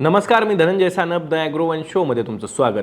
नमस्कार मी धनंजय सानप द ॲग्रोवन शोमध्ये तुमचं स्वागत.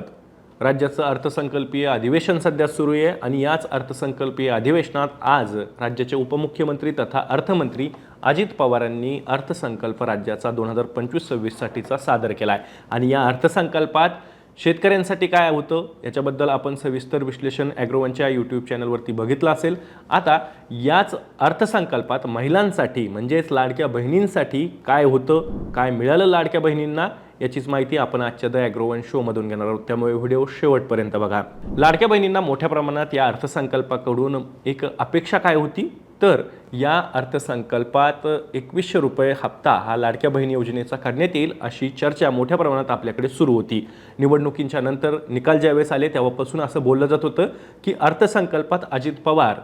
राज्याचं अर्थसंकल्पीय अधिवेशन सध्या सुरू आहे आणि याच अर्थसंकल्पीय अधिवेशनात आज राज्याचे उपमुख्यमंत्री तथा अर्थमंत्री अजित पवारांनी अर्थसंकल्प राज्याचा दोन हजार पंचवीस सव्वीससाठीचा सादर केला आहे आणि या अर्थसंकल्पात शेतकऱ्यांसाठी काय होतं याच्याबद्दल आपण सविस्तर विश्लेषण ॲग्रोवनच्या यूट्यूब चॅनलवरती बघितलं असेल. आता याच अर्थसंकल्पात महिलांसाठी म्हणजेच लाडक्या बहिणींसाठी काय होतं काय मिळालं लाडक्या बहिणींना याचीच माहिती आपण आजच्या द ॲग्रोवन शोमधून घेणार आहोत. त्यामुळे व्हिडिओ शेवटपर्यंत बघा. लाडक्या बहिणींना मोठ्या प्रमाणात या अर्थसंकल्पाकडून एक अपेक्षा काय होती? तर या अर्थसंकल्पात एकवीसशे रुपये हप्ता हा लाडक्या बहिणी योजनेचा करण्यात येईल अशी चर्चा मोठ्या प्रमाणात आपल्याकडे सुरू होती. निवडणुकींच्या नंतर निकाल ज्यावेळेस आले तेव्हापासून असं बोललं जात होतं की अर्थसंकल्पात अजित पवार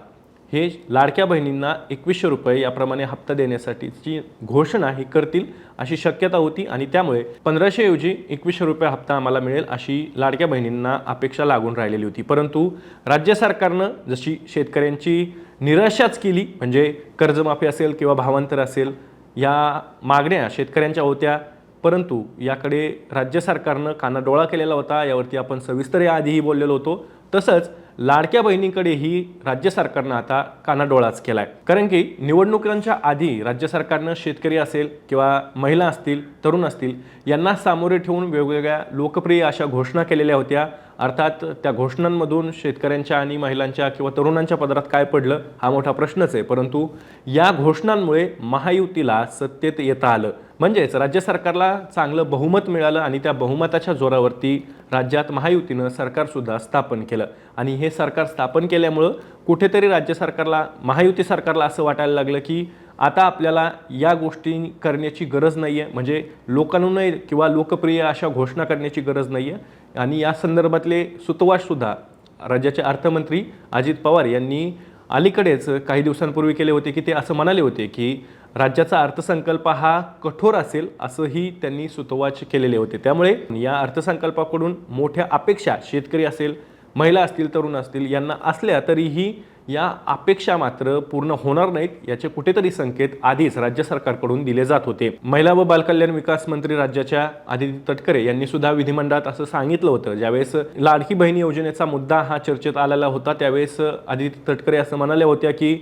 हे लाडक्या बहिणींना एकवीसशे रुपये याप्रमाणे हप्ता देण्यासाठीची घोषणा ही करतील अशी शक्यता होती आणि त्यामुळे पंधराशे ऐवजी एकवीसशे रुपये हप्ता आम्हाला मिळेल अशी लाडक्या बहिणींना अपेक्षा लागून राहिलेली होती. परंतु राज्य सरकारनं जशी शेतकऱ्यांची निराशाच केली म्हणजे कर्जमाफी असेल किंवा भावांतर असेल या मागण्या शेतकऱ्यांच्या होत्या. परंतु याकडे राज्य सरकारनं कानाडोळा केलेला होता. यावरती आपण सविस्तर याआधीही बोललेलो होतो. तसंच लाडक्या बहिणीकडेही राज्य सरकारनं आता कानाडोळाच केलाय. कारण की निवडणुकांच्या आधी राज्य सरकारनं शेतकरी असेल किंवा महिला असतील तरुण असतील यांना सामोरे ठेवून वेगवेगळ्या लोकप्रिय अशा घोषणा केलेल्या होत्या. अर्थात त्या घोषणांमधून शेतकऱ्यांच्या आणि महिलांच्या किंवा तरुणांच्या पदरात काय पडलं हा मोठा प्रश्नच आहे. परंतु या घोषणांमुळे महायुतीला सत्तेत येता आलं. म्हणजेच राज्य सरकारला चांगलं बहुमत मिळालं आणि त्या बहुमताच्या जोरावरती राज्यात महायुतीनं सरकारसुद्धा स्थापन केलं. आणि हे सरकार स्थापन केल्यामुळं कुठेतरी राज्य सरकारला महायुती सरकारला असं वाटायला लागलं की आता आपल्याला या गोष्टी करण्याची गरज नाही आहे म्हणजे लोकांना किंवा लोकप्रिय अशा घोषणा करण्याची गरज नाही आहे आणि या संदर्भातले सुतवाससुद्धा राज्याचे अर्थमंत्री अजित पवार यांनी अलीकडेच काही दिवसांपूर्वी केले होते की ते असं म्हणाले होते की राज्याचा अर्थसंकल्प हा कठोर असेल असंही त्यांनी सुतवाच केलेले होते. त्यामुळे या अर्थसंकल्पाकडून मोठ्या अपेक्षा शेतकरी असेल महिला असतील तरुण असतील यांना असल्या तरीही या अपेक्षा मात्र पूर्ण होणार नाहीत याचे कुठेतरी संकेत आधीच राज्य सरकारकडून दिले जात होते. महिला व बालकल्याण विकास मंत्री राज्याच्या आदिती तटकरे यांनी सुद्धा विधिमंडळात असं सांगितलं होतं. ज्यावेळेस लाडकी बहिणी योजनेचा मुद्दा हा चर्चेत आलेला होता त्यावेळेस आदिती तटकरे असं म्हणाल्या होत्या की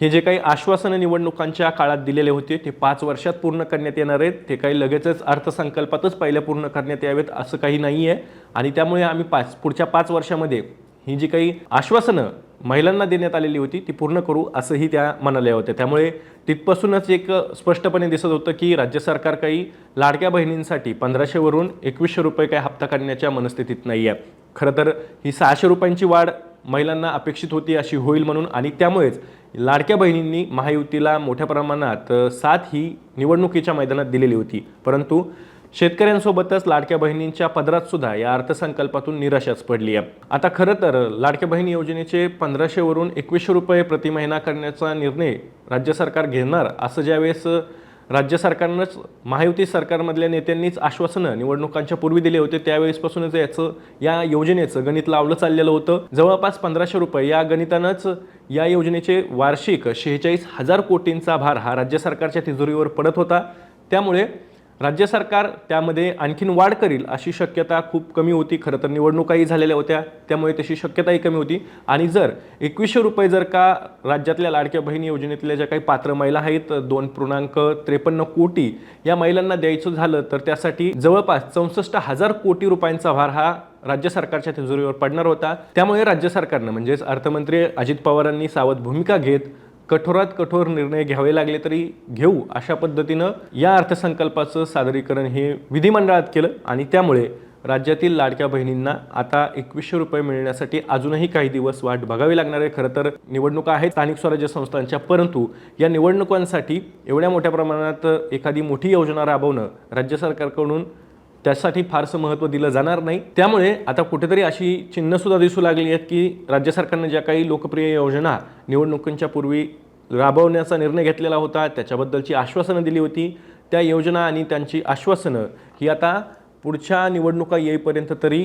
हे जे काही आश्वासनं निवडणुकांच्या काळात दिलेले होते ते पाच वर्षात पूर्ण करण्यात येणार आहेत. ते काही लगेचच अर्थसंकल्पातच पहिल्या पूर्ण करण्यात यावेत असं काही नाही आहे आणि त्यामुळे आम्ही पाच पुढच्या पाच वर्षामध्ये ही जी काही आश्वासनं महिलांना देण्यात आलेली होती ती पूर्ण करू असंही त्या म्हणाल्या होत्या. त्यामुळे तिथपासूनच एक स्पष्टपणे दिसत होतं की राज्य सरकार काही लाडक्या बहिणींसाठी पंधराशेवरून एकवीसशे रुपये काही हप्ता काढण्याच्या मनस्थितीत नाही आहे खरं तर ही सहाशे रुपयांची वाढ महिलांना अपेक्षित होती अशी होईल म्हणून. आणि त्यामुळेच लाडक्या बहिणींनी महायुतीला मोठ्या प्रमाणात साथ ही निवडणुकीच्या मैदानात दिलेली होती. परंतु शेतकऱ्यांसोबतच लाडक्या बहिणींच्या पदरात सुद्धा या अर्थसंकल्पातून निराशाच पडली आहे आता खरं तर लाडक्या बहिणी योजनेचे पंधराशेवरून एकवीसशे रुपये प्रति महिना करण्याचा निर्णय राज्य सरकार घेणार असं ज्यावेळेस राज्य सरकारनंच महायुती सरकारमधल्या नेत्यांनीच आश्वासनं निवडणुकांच्या पूर्वी दिले होते त्यावेळेसपासूनच याचं या योजनेचं गणित लावलं चाललेलं होतं. जवळपास पंधराशे रुपये या गणितानंच या योजनेचे वार्षिक शेहेचाळीस हजार कोटींचा भार हा राज्य सरकारच्या तिजोरीवर पडत होता. त्यामुळे राज्य सरकार त्यामध्ये आणखीन वाढ करील अशी शक्यता खूप कमी होती. खरं तर निवडणुकाही झालेल्या होत्या त्यामुळे तशी शक्यताही कमी होती. आणि जर एकवीसशे रुपये जर का राज्यातल्या लाडक्या बहिणी योजनेतल्या ज्या काही पात्र महिला आहेत दोन पूर्णांक त्रेपन्न कोटी या महिलांना द्यायचं झालं तर त्यासाठी जवळपास चौसष्ट हजार कोटी रुपयांचा भार हा राज्य सरकारच्या तिजोरीवर पडणार होता. त्यामुळे राज्य सरकारनं म्हणजेच अर्थमंत्री अजित पवारांनी सावध भूमिका घेत कठोरात कठोर निर्णय घ्यावे लागले तरी घेऊ अशा पद्धतीनं या अर्थसंकल्पाचं सादरीकरण हे विधिमंडळात केलं आणि त्यामुळे राज्यातील लाडक्या बहिणींना आता एकवीसशे रुपये मिळण्यासाठी अजूनही काही दिवस वाट बघावी लागणार आहे. खरं तर निवडणुका आहेत स्थानिक स्वराज्य संस्थांच्या परंतु या निवडणुकांसाठी एवढ्या मोठ्या प्रमाणात एखादी मोठी योजना राबवणं राज्य सरकारकडून त्यासाठी फारसं महत्त्व दिलं जाणार नाही. त्यामुळे आता कुठेतरी अशी चिन्हसुद्धा दिसू लागली आहेत की राज्य सरकारनं ज्या काही लोकप्रिय योजना निवडणुकांच्या पूर्वी राबवण्याचा निर्णय घेतलेला होता त्याच्याबद्दलची आश्वासनं दिली होती. त्या योजना आणि त्यांची आश्वासनं ही आता पुढच्या निवडणुका येईपर्यंत तरी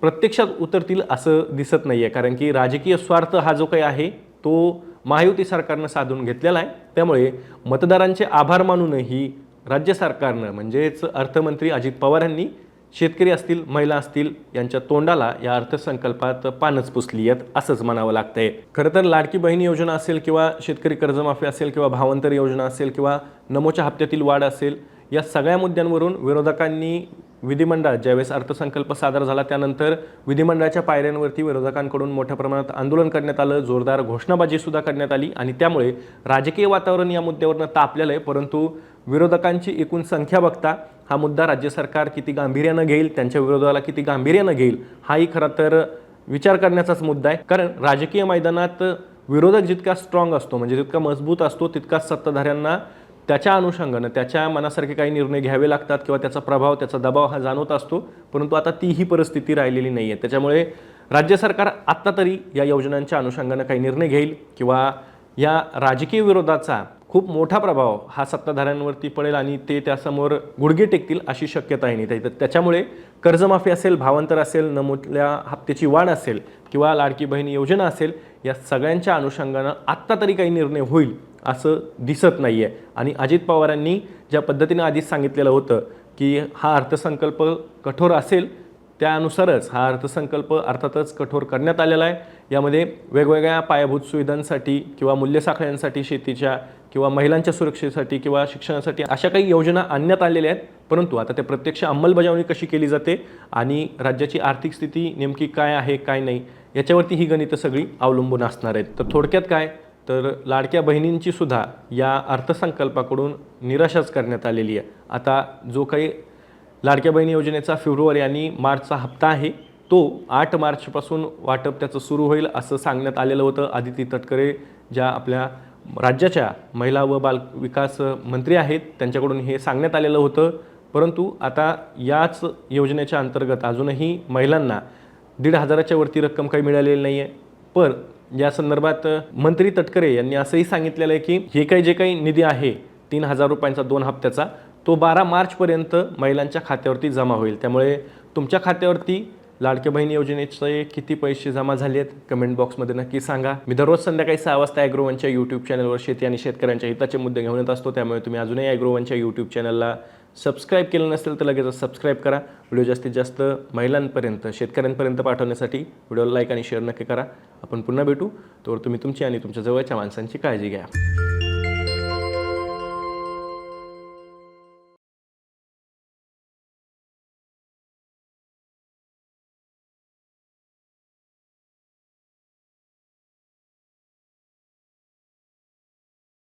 प्रत्यक्षात उतरतील असं दिसत नाही आहे कारण की राजकीय स्वार्थ हा जो काही आहे तो महायुती सरकारनं साधून घेतलेला आहे. त्यामुळे मतदारांचे आभार मानूनही राज्य सरकारनं म्हणजेच अर्थमंत्री अजित पवार यांनी शेतकरी असतील महिला असतील यांच्या तोंडाला या अर्थसंकल्पात पानच पुसली आहेत असंच म्हणावं लागतंय. खरं तर लाडकी बहीण योजना असेल किंवा शेतकरी कर्जमाफी असेल किंवा भावांतर योजना असेल किंवा नमोच्या हप्त्यातील वाढ असेल या सगळ्या मुद्द्यांवरून विरोधकांनी विधिमंडळात ज्यावेळेस अर्थसंकल्प सादर झाला त्यानंतर विधिमंडळाच्या पायऱ्यांवरती विरोधकांकडून मोठ्या प्रमाणात आंदोलन करण्यात आलं जोरदार घोषणाबाजीसुद्धा करण्यात आली आणि त्यामुळे राजकीय वातावरण या मुद्द्यावरनं तापलेलं आहे परंतु विरोधकांची एकूण संख्या बघता हा मुद्दा राज्य सरकार किती गांभीर्यानं घेईल त्यांच्या विरोधाला किती गांभीर्यानं घेईल हाही खरं तर विचार करण्याचाच मुद्दा आहे. कारण राजकीय मैदानात विरोधक जितका स्ट्रॉंग असतो म्हणजे जितका मजबूत असतो तितकाच सत्ताधाऱ्यांना त्याच्या अनुषंगानं त्याच्या मनासारखे काही निर्णय घ्यावे लागतात किंवा त्याचा प्रभाव त्याचा दबाव हा जाणवत असतो परंतु आता तीही परिस्थिती राहिलेली नाही आहे त्याच्यामुळे राज्य सरकार आत्ता तरी या योजनांच्या अनुषंगानं काही निर्णय घेईल किंवा या राजकीय विरोधाचा खूप मोठा प्रभाव हा सत्ताधाऱ्यांवरती पडेल आणि ते त्यासमोर गुडघे टेकतील अशी शक्यता आहे नाही. तर त्याच्यामुळे कर्जमाफी असेल भावांतर असेल नमूदल्या हप्त्याची वाढ असेल किंवा लाडकी बहीण योजना असेल या सगळ्यांच्या अनुषंगानं आत्ता तरी काही निर्णय होईल असं दिसत नाही आहे आणि अजित पवारांनी ज्या पद्धतीनं आधीच सांगितलेलं होतं की हा अर्थसंकल्प कठोर असेल त्यानुसारच हा अर्थसंकल्प अर्थातच कठोर करण्यात आलेला आहे. यामध्ये वेगवेगळ्या पायाभूत सुविधांसाठी किंवा मूल्यसाखळ्यांसाठी शेतीच्या किंवा महिलांच्या सुरक्षेसाठी किंवा शिक्षणासाठी अशा काही योजना आणण्यात आलेल्या आहेत. परंतु आता ते प्रत्यक्ष अंमलबजावणी कशी केली जाते आणि राज्याची आर्थिक स्थिती नेमकी काय आहे काय नाही याच्यावरती ही गणितं सगळी अवलंबून असणार आहेत. तर थोडक्यात काय? तर लाडक्या बहिणींची सुद्धा या अर्थसंकल्पाकडून निराशाच करण्यात आलेली आहे. आता जो काही लाडक्या बहिणी योजनेचा फेब्रुवारी आणि मार्चचा हप्ता आहे तो आठ मार्चपासून वाटप त्याचं सुरू होईल असं सांगण्यात आलेलं होतं आदिती तटकरे ज्या आपल्या राज्याच्या महिला व बाल विकास मंत्री आहेत. त्यांच्याकडून हे सांगण्यात आलेलं होतं. परंतु आता याच योजनेच्या अंतर्गत अजूनही महिलांना दीड हजाराच्या वरती रक्कम काही मिळालेली नाही आहे पण या संदर्भात मंत्री तटकरे यांनी असंही सांगितलेलं आहे की हे काही जे काही निधी आहे तीन हजार रुपयांचा दोन हप्त्याचा तो बारा मार्चपर्यंत महिलांच्या खात्यावरती जमा होईल. त्यामुळे तुमच्या खात्यावरती लाडक्या बहीण योजनेचे किती पैसे जमा झाले आहेत कमेंट बॉक्समध्ये नक्की सांगा. मी दररोज संध्याकाळी सहा वाजता ॲग्रोवनच्या यूट्यूब चॅनलवर शेती आणि शेतकऱ्यांच्या हिताचे मुद्दे घेऊन येत असतो. त्यामुळे तुम्ही अजूनही ॲग्रोवनच्या यूट्यूब चॅनलला सबस्क्राईब केलं नसेल तर लगेच सबस्क्राईब करा. व्हिडिओ जास्तीत जास्त महिलांपर्यंत शेतकऱ्यांपर्यंत पाठवण्यासाठी व्हिडिओला लाईक आणि शेअर नक्की करा. आपण पुन्हा भेटू. तोवर तुम्ही तुमची आणि तुमच्या जवळच्या माणसांची काळजी घ्या.